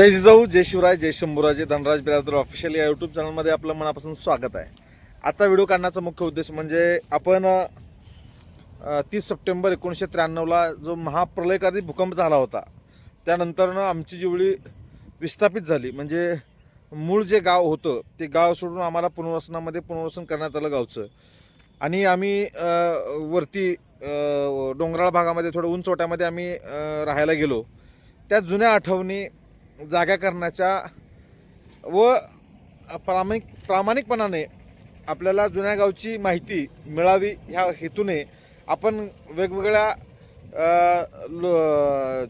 जय जिजाऊ जय शिवराय जय शंभूराजे धनराज बिरादर ऑफिशियल या यूट्यूब चॅनलमध्ये आपलं मनापासून स्वागत आहे. आता व्हिडिओ काढण्याचा मुख्य उद्देश म्हणजे आपण तीस सप्टेंबर एकोणीसशे त्र्याण्णवला जो महाप्रलयकारी भूकंप झाला होता त्यानंतरनं आमची जेवढी विस्थापित झाली म्हणजे मूळ जे गाव होतं ते गाव सोडून आम्हाला पुनर्वसनामध्ये पुनर्वसन करण्यात आलं गावचं. आणि आम्ही वरती डोंगराळ भागामध्ये थोडं उंचवट्यामध्ये आम्ही राहायला गेलो. त्या जुन्या आठवणी जागा करण्याच्या व प्रामाणिक प्रामाणिकपणाने आपल्याला जुन्या गावची माहिती मिळावी ह्या हेतूने आपण वेगवेगळ्या लो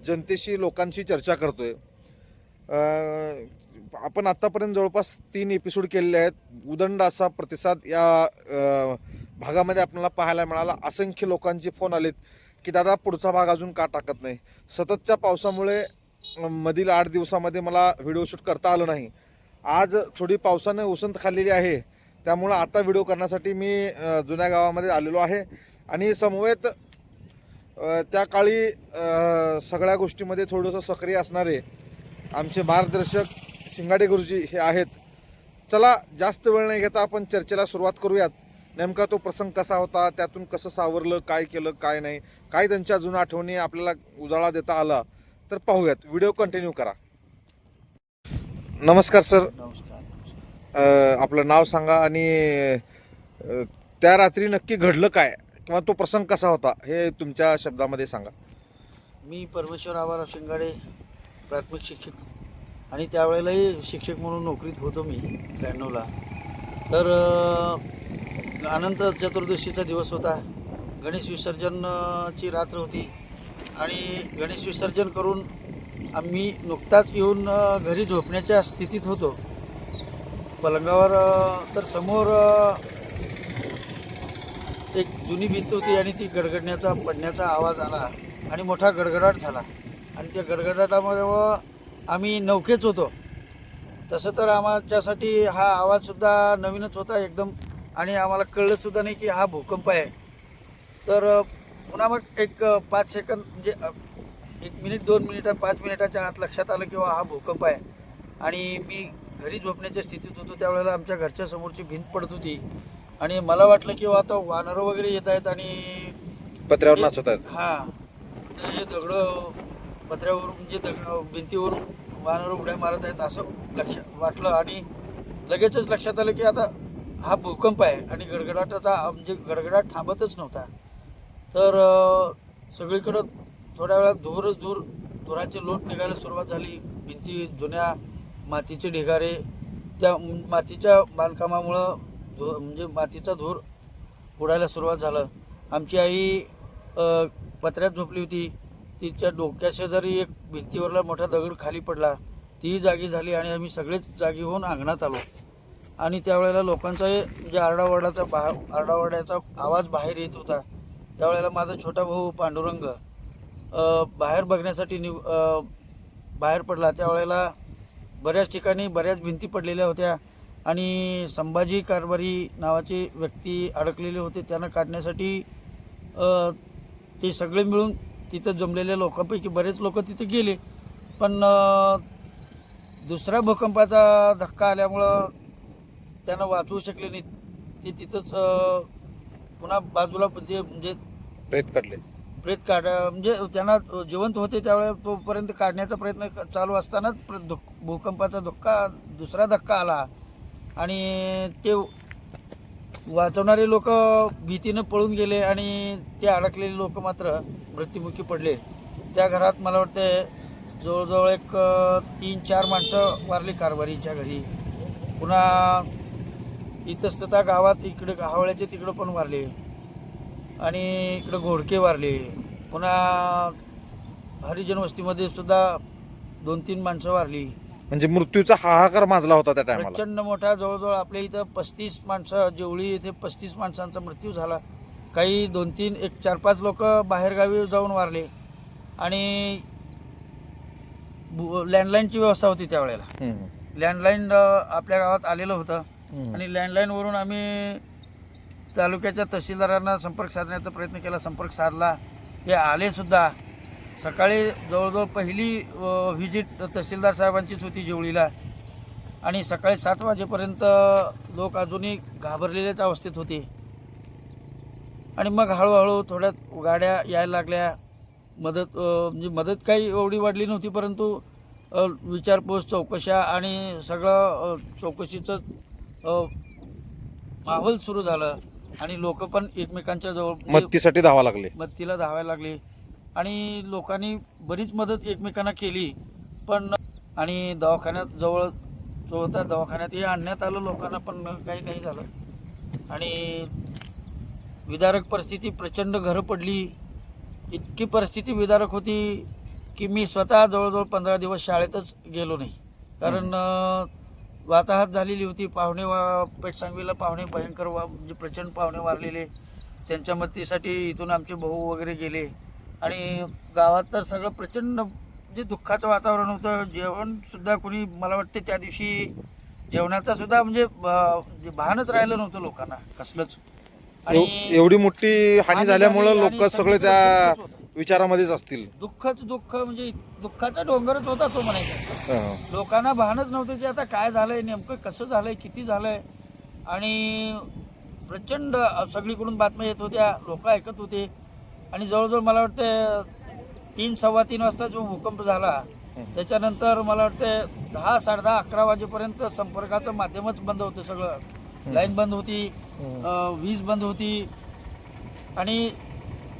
जनतेशी लोकांशी चर्चा करतो आहे आपण आत्तापर्यंत जवळपास तीन एपिसोड केलेले आहेत. उदंड असा प्रतिसाद या भागामध्ये आपल्याला पाहायला मिळाला. असंख्य लोकांचे फोन आलेत की दादा पुढचा भाग अजून का टाकत नाही? सततच्या पावसामुळे मधील आठ दिवसामध्ये मला व्हिडिओ शूट करता आलं नाही. आज थोडी पावसाने उसंत खाल्लेली आहे. त्यामुळं आता व्हिडिओ करण्यासाठी मी जुन्या गावामध्ये आलेलो आहे. आणि समवेत त्या काळी सगळ्या गोष्टीमध्ये थोडंसं सक्रिय असणारे आमचे मार्गदर्शक शिंगाडे गुरुजी हे आहेत. चला जास्त वेळ नाही घेता आपण चर्चेला सुरुवात करूयात. नेमका तो प्रसंग कसा होता? त्यातून कसं सावरलं? काय केलं? काय नाही? काय त्यांच्या जुन्या आठवणी आपल्याला उजाळा देता आला? तर पाहूयात. व्हिडिओ कंटिन्यू करा. नमस्कार सर. नमस्कार आपलं नाव सांगा आणि अ, त्या रात्री नक्की घडलं काय? किंवा तो प्रसंग कसा होता? हे तुमच्या शब्दामध्ये सांगा. मी परमेश्वर आवाराव शिंगाडे प्राथमिक शिक्षक. आणि त्यावेळेलाही शिक्षक म्हणून नोकरीत होतो मी त्र्याण्णवला. तर अ, अनंत चतुर्दशीचा दिवस होता. गणेश विसर्जनची रात्र होती. आणि गणेश विसर्जन करून आम्ही नुकताच येऊन घरी झोपण्याच्या स्थितीत होतो. पलंगावर तर समोर एक जुनी भिंत होती आणि ती गडगडण्याचा पडण्याचा आवाज आला आणि मोठा गडगडाट झाला. आणि त्या गडगडाटामुळे आम्ही नौकेच होतो. तसं तर आमच्यासाठी हा आवाजसुद्धा नवीनच होता एकदम आणि आम्हाला कळलंसुद्धा नाही की हा भूकंप आहे. तर पुन्हा मग एक पाच सेकंद म्हणजे एक मिनिट दोन मिनिटं पाच मिनिटाच्या आत लक्षात आलं की हा हा भूकंप आहे. आणि मी घरी झोपण्याच्या स्थितीत होतो त्यावेळेला आमच्या घरच्या समोरची भिंत पडत होती. आणि मला वाटलं की आता वानरं वगैरे येत आहेत आणि पत्र्यावर नाचत आहेत. हा. तर हे दगडं पत्र्यावरून जे दगड भिंतीवरून वानर उड्या मारत आहेत असं लक्ष वाटलं आणि लगेचच लक्षात आलं की आता हा भूकंप आहे आणि गडगडाटाचा म्हणजे गडगडाट थांबतच नव्हता. तर सगळीकडं थोड्या वेळात धूरच धूर धुराचे लोट निघायला सुरुवात झाली. भिंती जुन्या मातीचे ढिगारे त्या मातीच्या बांधकामामुळं धू म्हणजे मातीचा धूर उडायला सुरुवात झालं. आमची आई पत्र्यात झोपली होती. तिच्या डोक्याशेजारी एक भिंतीवरला मोठा दगड खाली पडला. तीही जागी झाली आणि आम्ही सगळेच जागी होऊन अंगणात आलो. आणि त्यावेळेला लोकांचा म्हणजे आरडाओरडाचा बा आरडाओरड्याचा आवाज बाहेर येत होता. त्यावेळेला माझा छोटा भाऊ पांडुरंग बाहेर बघण्यासाठी निव बाहेर पडला. त्यावेळेला बऱ्याच ठिकाणी बऱ्याच भिंती पडलेल्या होत्या आणि संभाजी कारभारी नावाची व्यक्ती अडकलेले होते. त्यांना काढण्यासाठी ते सगळे मिळून तिथं जमलेल्या लोकांपैकी बरेच लोक तिथे गेले. पण दुसऱ्या भूकंपाचा धक्का आल्यामुळं त्यांना वाचवू शकले नाही ते तिथंच पुन्हा बाजूला जे म्हणजे, म्हणजे प्रेत काढले. प्रेत काढ म्हणजे त्यांना जिवंत होते त्यावेळेला तोपर्यंत काढण्याचा प्रयत्न क- चालू असतानाच प्र- धुक भूकंपाचा धक्का दुसरा धक्का आला. आणि ते वाचवणारे लोक भीतीनं पळून गेले आणि ते अडकलेले लोक मात्र मृत्युमुखी पडले. त्या घरात मला वाटते जवळजवळ एक अ, तीन चार माणसं वारली कारभारीच्या घरी. पुन्हा इतस्तता गावात इकडे हावळ्याचे तिकडं पण वारले. आणि इकडं घोडके वारले. पुन्हा हरिजन वस्तीमध्ये सुद्धा दोन तीन माणसं वारली. म्हणजे मृत्यूचा हाहाकार माजला होता त्या टायमाला. प्रचंड मोठा जवळजवळ आपल्या इथं पस्तीस माणसं जेवळी इथे पस्तीस माणसांचा मृत्यू झाला. काही दोन तीन एक चार पाच लोक बाहेरगावी जाऊन वारले. आणि बु- लँडलाईनची व्यवस्था होती त्यावेळेला. लँडलाईन अ, आपल्या गावात आलेलं होतं. आणि लँडलाईनवरून आम्ही तालुक्याच्या तहसीलदारांना संपर्क साधण्याचा प्रयत्न केला संपर्क साधला. ते आलेसुद्धा सकाळी जवळजवळ पहिली व्हिजिट तहसीलदार साहेबांचीच होती जेवळीला. आणि सकाळी सात वाजेपर्यंत लोक अजूनही घाबरलेल्याच अवस्थेत होते. आणि मग हळूहळू थोड्यात गाड्या यायला लागल्या. मदत म्हणजे मदत काही एवढी वाढली नव्हती परंतु विचारपूस चौकशा आणि सगळं चौकशीचं माहोल सुरू झालं. आणि लोक पण एकमेकांच्या जवळ म्हणजे मदतीसाठी धावा लागले. मदतीला धावायला लागले. आणि लोकांनी बरीच मदत एकमेकांना केली पण आणि दवाखान्यात जवळ जो होता दवाखान्यात हे आणण्यात आलं लोकांना पण काही नाही झालं. आणि विदारक परिस्थिती प्रचंड घरं पडली. इतकी परिस्थिती विदारक होती की मी स्वतः जवळजवळ पंधरा दिवस शाळेतच गेलो नाही. कारण वाताहत झालेली होती. पाहुणे वा पेटसांगवीला पाहुणे भयंकर वा म्हणजे प्रचंड पाहुणे वारलेले. त्यांच्या मदतीसाठी इथून आमचे भाऊ वगैरे गेले. आणि गावात तर सगळं प्रचंड म्हणजे दुःखाचं वातावरण होतं. जेवणसुद्धा कोणी मला वाटते त्या दिवशी जेवणाचा सुद्धा म्हणजे भानच राहिलं नव्हतं लोकांना कसलंच. एव- एवढी मोठी हानी झाल्यामुळं झाली लोक आणि सगळे त्या. विचारामध्येच असतील. दुःखच दुःख म्हणजे दुःखाचा डोंगरच होता तो म्हणायचा. हं. लोकांना भानच नव्हतं की आता काय झालंय नेमकं कसं झालंय किती झालंय? आणि प्रचंड सगळीकडून बातम्या येत होत्या लोक ऐकत होते. आणि जवळजवळ मला वाटतं तीन सव्वा तीन वाजता जो भूकंप झाला त्याच्यानंतर मला वाटतं दहा साडेदहा अकरा वाजेपर्यंत संपर्काचं माध्यमच बंद होतं सगळं. लाईन बंद होती अं, वीज बंद होती. आणि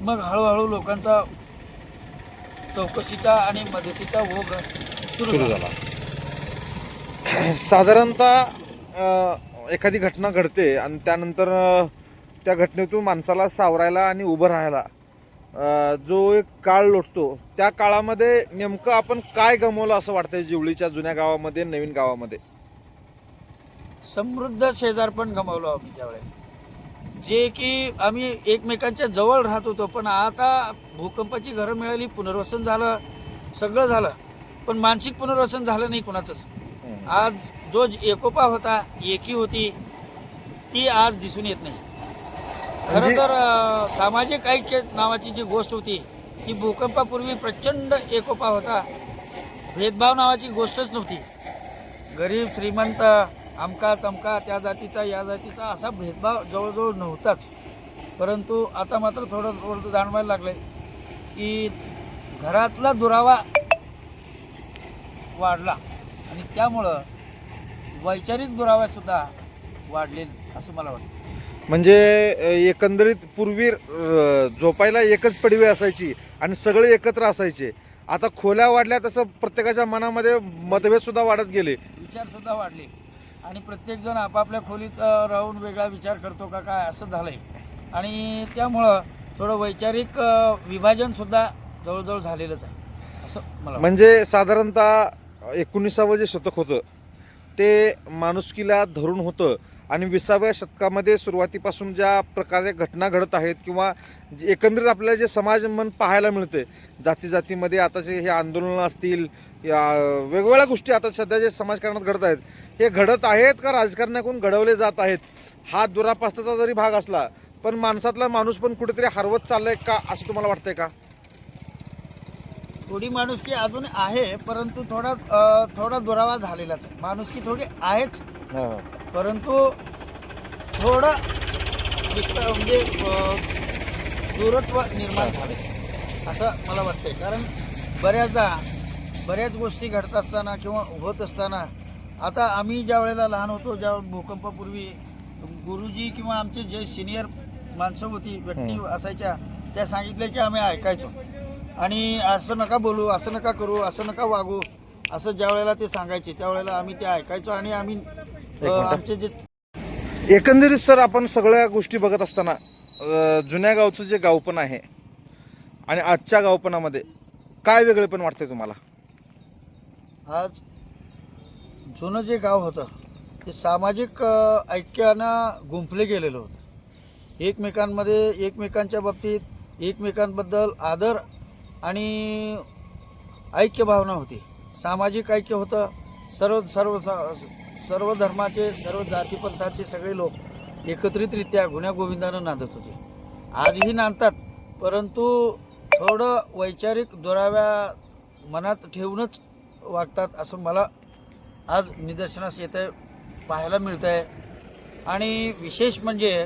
मग हळूहळू लोकांचा चौकशीचा आणि मदतीचा ओघ सुरू झाला. झाला. साधारणतः अं, एखादी घटना घडते आणि त्यानंतर अं, त्या घटनेतून माणसाला सावरायला आणि उभं राहायला अं, जो एक काळ लोटतो त्या काळामध्ये नेमकं आपण काय गमवलं असं वाटतंय जिवळीच्या जुन्या गावामध्ये नवीन गावामध्ये? समृद्ध शेजार पण गमावलो आम्ही त्यावेळेला. जे की आम्ही एकमेकांच्या जवळ राहत होतो पण आता भूकंपाची घरं मिळाली पुनर्वसन झालं सगळं झालं पण मानसिक पुनर्वसन झालं नाही कुणाचंच. आज जो एकोपा होता एकी होती ती आज दिसून येत नाही. खरं म्हणजे- तर सामाजिक ऐक्य नावाची जी गोष्ट होती ती भूकंपापूर्वी प्रचंड एकोपा होता. भेदभाव नावाची गोष्टच नव्हती. गरीब श्रीमंत अमका तमका त्या जातीचा या जातीचा असा भेदभाव जवळजवळ नव्हताच. परंतु आता मात्र थोडं थोडं जाणवायला लागलंय की घरातला दुरावा वाढला आणि त्यामुळं वैचारिक दुरावासुद्धा वाढले असं मला वाटतं. म्हणजे एकंदरीत पूर्वी झोपायला एकच पडवी असायची आणि सगळे एकत्र असायचे. आता खोल्या वाढल्या तसं प्रत्येकाच्या मनामध्ये मतभेद सुद्धा वाढत गेले. विचारसुद्धा वाढले. आणि प्रत्येकजण आपापल्या खोलीत राहून वेगळा विचार करतो का काय असं झालंय. आणि त्यामुळं थोडं वैचारिक विभाजनसुद्धा जवळजवळ झालेलंच आहे. असं मला म्हणजे साधारणतः एकोणीसावं जे शतक होतं ते माणुसकीला धरून होतं. आणि विसाव्या शतकामध्ये सुरुवातीपासून ज्या प्रकारे घटना घडत आहेत किंवा जे एकंदरीत आपल्याला जे समाज मन पाहायला मिळते जाती जातीमध्ये आताचे हे आंदोलनं असतील या वेगवेगळ्या गोष्टी आता सध्या जे समाजकारणात घडत आहेत हे घडत आहेत का राजकारणाकडून घडवले जात आहेत? हा दुरापास्ताचा जरी भाग असला पण माणसातला माणूस पण कुठेतरी हरवत चाललाय का असं तुम्हाला वाटतंय का? थोडी माणुसकी अजून आहे परंतु थोडा अ, थोडा दुरावा झालेलाच आहे. माणुसकी थोडी आहेच. परंतु थोडं विस्तार म्हणजे अ, दूरत्व निर्माण झाले असं मला वाटतंय. कारण बऱ्याचदा बऱ्याच गोष्टी घडत असताना किंवा होत असताना आता आम्ही ज्या वेळेला लहान होतो ज्या भूकंपापूर्वी गुरुजी किंवा आमचे जे सिनियर माणसं होती व्यक्ती असायच्या त्या सांगितल्या की आम्ही ऐकायचो. आणि असं नका बोलू असं नका करू असं नका वागू असं ज्या वेळेला ते सांगायचे त्यावेळेला आम्ही ते ऐकायचो आणि आम्ही आमचे जे एकंदरीत सर आपण सगळ्या गोष्टी बघत असताना जुन्या गावचं जे गावपण आहे आणि आजच्या गावपणामध्ये काय वेगळे पण वाटतंय तुम्हाला? आज जुनं जे गाव होतं ते सामाजिक ऐक्यानं गुंफले गेलेलं होतं. एकमेकांमध्ये एकमेकांच्या बाबतीत एकमेकांबद्दल आदर आणि ऐक्य भावना होती. सामाजिक ऐक्य होतं. सर्व सर्व सर्व धर्माचे सर्व जातीपंथाचे सगळे लोक एकत्रितरित्या गुण्यागोविंदानं नांदत होते. आजही नांदतात परंतु थोडं वैचारिक दुराव्या मनात ठेवूनच वागतात असं मला आज निदर्शनास येत आहे पाहायला मिळत आहे आणि विशेष म्हणजे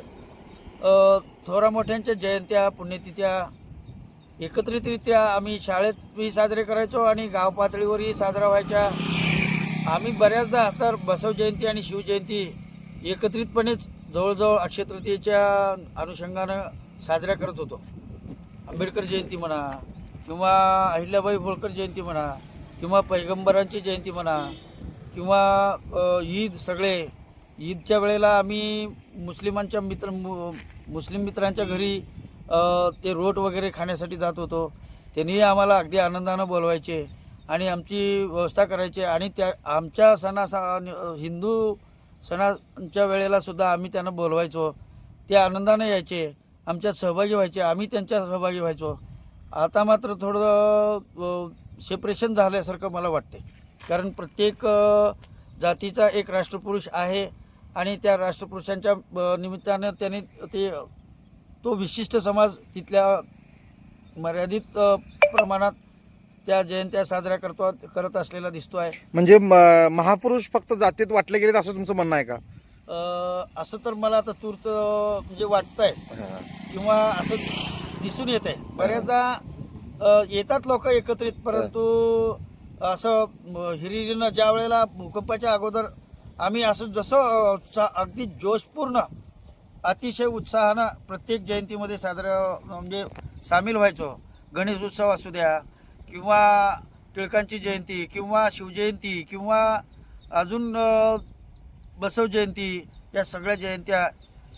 थोरा मोठ्यांच्या जयंत्या पुण्यतिथ्या एकत्रितरित्या आम्ही शाळेतही साजरे करायचो आणि गाव पातळीवरही साजरा व्हायच्या आम्ही बऱ्याचदा तर बसव जयंती आणि शिवजयंती एकत्रितपणेच जवळजवळ अक्षयतृतीयेच्या अनुषंगानं साजऱ्या करत होतो. आंबेडकर जयंती म्हणा किंवा अहिल्याबाई होळकर जयंती म्हणा किंवा पैगंबरांची जयंती म्हणा किंवा ईद सगळे ईदच्या वेळेला आम्ही मुस्लिमांच्या मित्र मु मुस्लिम मित्रांच्या घरी ते रोट वगैरे खाण्यासाठी जात होतो. त्यांनीही आम्हाला अगदी आनंदानं बोलवायचे आणि आमची व्यवस्था करायचे. आणि त्या आमच्या सणा हिंदू सणांच्या वेळेलासुद्धा आम्ही त्यांना बोलवायचो. ते आनंदाने यायचे आमच्यात सहभागी व्हायचे आम्ही त्यांच्यात सहभागी व्हायचो. आता मात्र थोडं सेपरेशन झाल्यासारखं मला वाटते कारण प्रत्येक जातीचा एक राष्ट्रपुरुष आहे आणि त्या राष्ट्रपुरुषांच्या निमित्तानं त्यांनी ते तो विशिष्ट समाज तिथल्या मर्यादित प्रमाणात त्या जयंत्या साजऱ्या करतो करत असलेला दिसतो आहे म्हणजे म- महापुरुष फक्त जातीत वाटले गेलेत असं तुमचं म्हणणं आहे का? असं तर मला आता तूर्त म्हणजे वाटतंय. किंवा असं दिसून येत आहे बऱ्याचदा येतात लोक एकत्रित परंतु असं हिरिरीनं ज्या वेळेला भूकंपाच्या अगोदर आम्ही असं जसं अगदी जोशपूर्ण अतिशय उत्साहानं प्रत्येक जयंतीमध्ये साजरा म्हणजे सामील व्हायचो. गणेश उत्सव असू द्या किंवा टिळकांची जयंती किंवा शिवजयंती किंवा अजून बसव जयंती या सगळ्या जयंत्या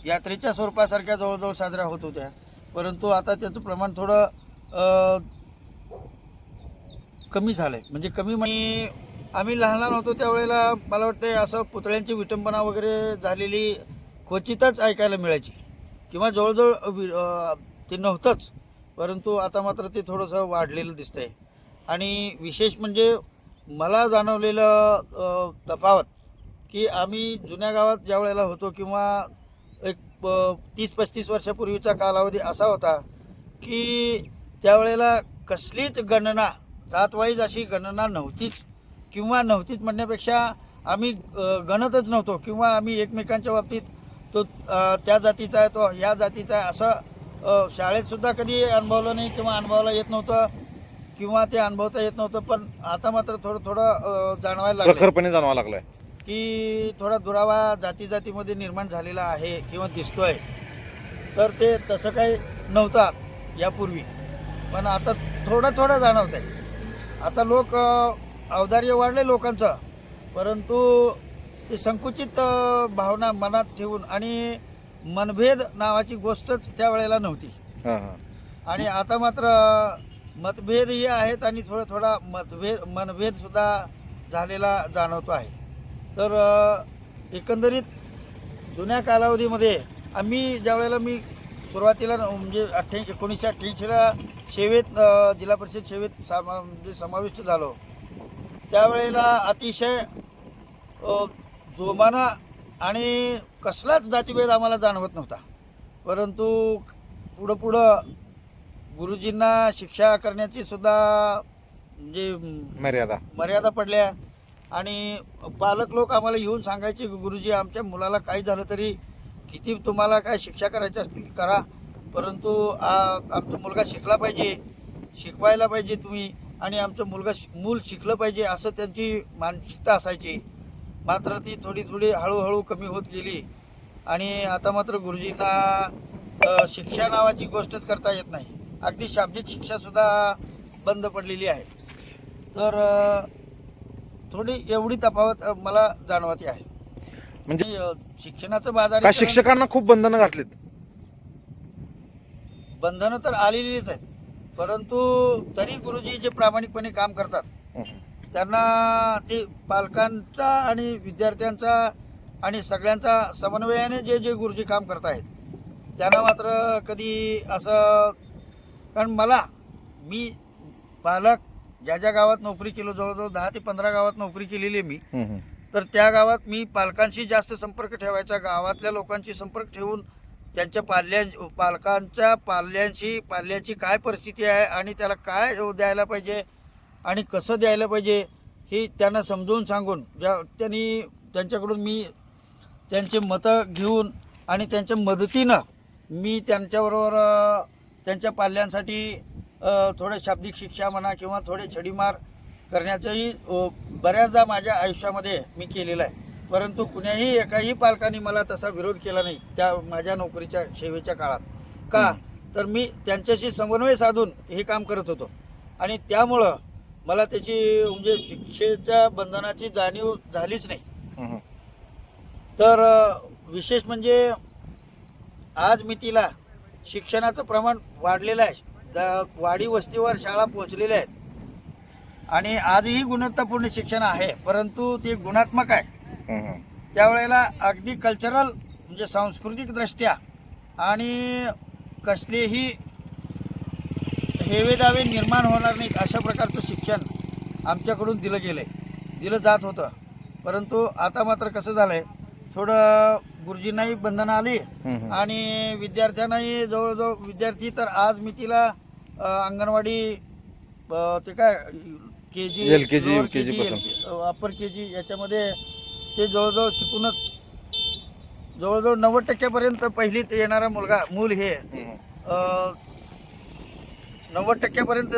यात्रेच्या स्वरूपासारख्या जवळजवळ साजऱ्या होत होत्या. परंतु आता त्याचं प्रमाण थोडं कमी झालं आहे म्हणजे कमी म्हणजे आम्ही लहान लहान होतो त्यावेळेला मला वाटतं असं पुतळ्यांची विटंबना वगैरे झालेली क्वचितच ऐकायला मिळायची. किंवा जवळजवळ वि- ते नव्हतंच. परंतु आता मात्र ते थोडंसं वाढलेलं दिसतंय. आणि विशेष म्हणजे मला जाणवलेलं तफावत की आम्ही जुन्या गावात ज्या वेळेला होतो किंवा एक तीस पस्तीस वर्षापूर्वीचा कालावधी असा होता की त्यावेळेला कसलीच गणना जातवाईज अशी गणना नव्हतीच. किंवा नव्हतीच म्हणण्यापेक्षा आम्ही गणतच नव्हतो. किंवा आम्ही एकमेकांच्या बाबतीत तो त्या जातीचा आहे तो ह्या जातीचा आहे असं अ, शाळेत सुद्धा कधी अनुभवलं नाही किंवा अनुभवायला येत नव्हतं किंवा ते अनुभवता येत नव्हतं. पण आता मात्र थोडं थोडं जाणवायला लागलं जाणवा लागलाय. की थोडा दुरावा जाती जातीमध्ये निर्माण झालेला आहे किंवा दिसतोय. तर ते तसं काही नव्हता यापूर्वी. पण आता थोडं थोडं जाणवत आहे आता लोक अ, औदार्य वाढले लोकांचं परंतु ते संकुचित भावना मनात ठेवून आणि मनभेद नावाची गोष्टच त्यावेळेला नव्हती. आणि आता मात्र मतभेदही आहेत आणि थोडा थोडा मतभेद मनभेद सुद्धा झालेला जाणवतो आहे. तर एकंदरीत जुन्या कालावधीमध्ये आम्ही ज्या वेळेला मी सुरुवातीला म्हणजे अठ्ठ्याऐंशी एकोणीसशे अठ्ठ्याऐंशीला सेवेत जिल्हा परिषद सेवेत सामा म्हणजे समाविष्ट झालो. त्यावेळेला अतिशय जोमाना आणि कसलाच जातीभेद आम्हाला जाणवत नव्हता. परंतु पुढं पुढं गुरुजींना शिक्षा करण्याची सुद्धा म्हणजे मर्यादा. मर्यादा पडल्या. आणि पालक लोक आम्हाला येऊन सांगायचे गुरुजी आमच्या मुलाला काही झालं तरी किती तुम्हाला काय शिक्षा करायची असतील ती करा. परंतु आमचा मुलगा शिकला पाहिजे. शिकवायला पाहिजे तुम्ही. आणि आमचं मुलगा मूल शिकलं पाहिजे असं त्यांची मानसिकता असायची. मात्र ती थोडी थोडी हळूहळू कमी होत गेली. आणि आता मात्र गुरुजींना शिक्षा नावाची गोष्टच करता येत नाही. अगदी शाब्दिक शिक्षासुद्धा बंद पडलेली आहे. तर थोडी एवढी तफावत मला जाणवते आहे. म्हणजे शिक्षणाचं बाजार शिक्षकांना खूप बंधनं घातलीत बंधनं तर आलेलीच आहेत परंतु तरी गुरुजी जे प्रामाणिकपणे काम करतात त्यांना ते पालकांचा आणि विद्यार्थ्यांचा आणि सगळ्यांचा समन्वयाने जे जे गुरुजी काम करत आहेत त्यांना मात्र कधी असं कारण मला मी पालक ज्या ज्या गावात नोकरी केलो जवळजवळ दहा ते पंधरा गावात नोकरी केलेली आहे मी. तर त्या गावात मी पालकांशी जास्त संपर्क ठेवायचा गावातल्या लोकांशी संपर्क ठेवून त्यांच्या पाल्यां पालकांच्या पाल्यांची पाल्याची काय परिस्थिती आहे आणि त्याला काय द्यायला पाहिजे आणि कसं द्यायला पाहिजे हे त्यांना समजवून सांगून ज्या त्यांनी त्यांच्याकडून मी त्यांचे मतं घेऊन आणि त्यांच्या मदतीनं मी त्यांच्याबरोबर त्यांच्या पाल्यांसाठी थोडे शाब्दिक शिक्षा म्हणा किंवा थोडे छडीमार करण्याचंही बऱ्याचदा माझ्या आयुष्यामध्ये मी केलेलं आहे. परंतु कुण्याही एकाही पालकांनी मला तसा विरोध केला नाही त्या माझ्या नोकरीच्या सेवेच्या काळात. का? तर मी त्यांच्याशी समन्वय साधून हे काम करत होतो. आणि त्यामुळं मला त्याची म्हणजे शिक्षेच्या बंधनाची जाणीव झालीच नाही. तर विशेष म्हणजे आज मी तिला शिक्षणाचं प्रमाण वाढलेलं आहे. वाडी वस्तीवर शाळा पोहोचलेल्या आहेत. आणि आजही गुणवत्तापूर्ण शिक्षण आहे परंतु ते गुणात्मक आहे. त्यावेळेला अगदी कल्चरल म्हणजे सांस्कृतिक दृष्ट्या आणि कसलेही हेवेदावे निर्माण होणार नाहीत अशा प्रकारचं शिक्षण आमच्याकडून दिलं गेलं आहे दिलं जात होतं परंतु आता मात्र कसं झालं आहे थोडं गुरुजींनाही बंधनं आली. आणि विद्यार्थ्यांनाही जवळजवळ विद्यार्थी तर आज मी तिला अंगणवाडी ते काय के जी LKG, UKG पासून. अप्पर के जी याच्यामध्ये ते जवळजवळ शिकूनच जवळजवळ नव्वद टक्क्यापर्यंत पहिलीत येणारा मुलगा मूल हे. नव्वद टक्क्यापर्यंत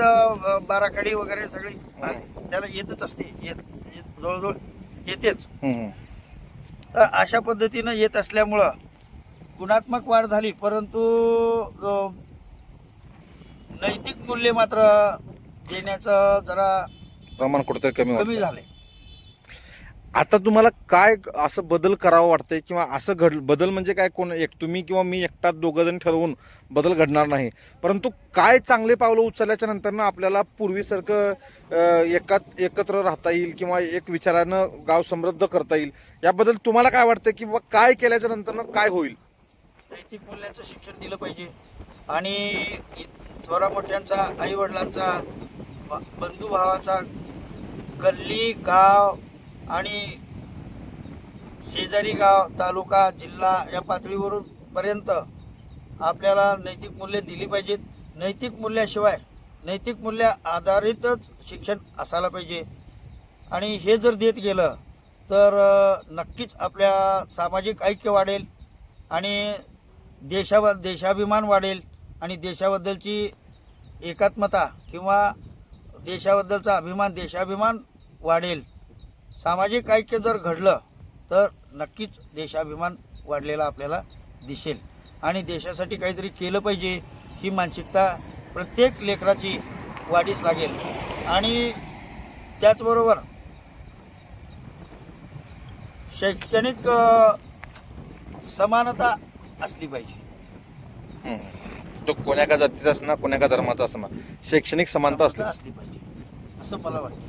बाराखडी वगैरे सगळी. त्याला येतच असते येत जवळजवळ येतेच. तर अशा पद्धतीनं येत असल्यामुळं गुणात्मक वाढ झाली परंतु नैतिक मूल्य मात्र देण्याचं जरा प्रमाण कुठेतरी कमी कमी वाटतं झालंय. आता तुम्हाला काय असं बदल करावं वाटतंय किंवा असं घड बदल म्हणजे काय कोण एक तुम्ही किंवा मी एकटाच दोघं जण ठरवून बदल घडणार नाही. परंतु काय चांगले पावलं उचलल्याच्या नंतर ना आपल्याला पूर्वीसारखं अं, एकात एकत्र राहता येईल किंवा एक विचारानं गाव समृद्ध करता येईल याबद्दल तुम्हाला काय वाटतं की काय केल्याच्यानंतर काय होईल? नैतिक मूल्यांचं शिक्षण दिलं पाहिजे. आणि थोरा मोठ्यांचा आई वडिलांचा बंधुभावाचा गल्ली गाव आणि शेजारी गाव तालुका जिल्हा या पातळीवरून पर्यंत आपल्याला नैतिक मूल्ये दिली पाहिजेत. नैतिक मूल्याशिवाय नैतिक मूल्य आधारितच शिक्षण असायला पाहिजे. आणि हे जर देत गेलं तर नक्कीच आपल्या सामाजिक ऐक्य वाढेल आणि देशाब देशाभिमान वाढेल आणि देशाबद्दलची एकात्मता किंवा देशाबद्दलचा अभिमान देशाभिमान वाढेल. सामाजिक ऐक्य जर घडलं तर नक्कीच देशाभिमान वाढलेला आपल्याला दिसेल. आणि देशासाठी काहीतरी केलं पाहिजे ही मानसिकता प्रत्येक लेकराची वाढीस लागेल. आणि त्याचबरोबर शैक्षणिक समानता असली पाहिजे. तो कोण्या का जातीचा असणार कोण्या का धर्माचा असणार शैक्षणिक समानता असली असली पाहिजे. असं मला वाटतं.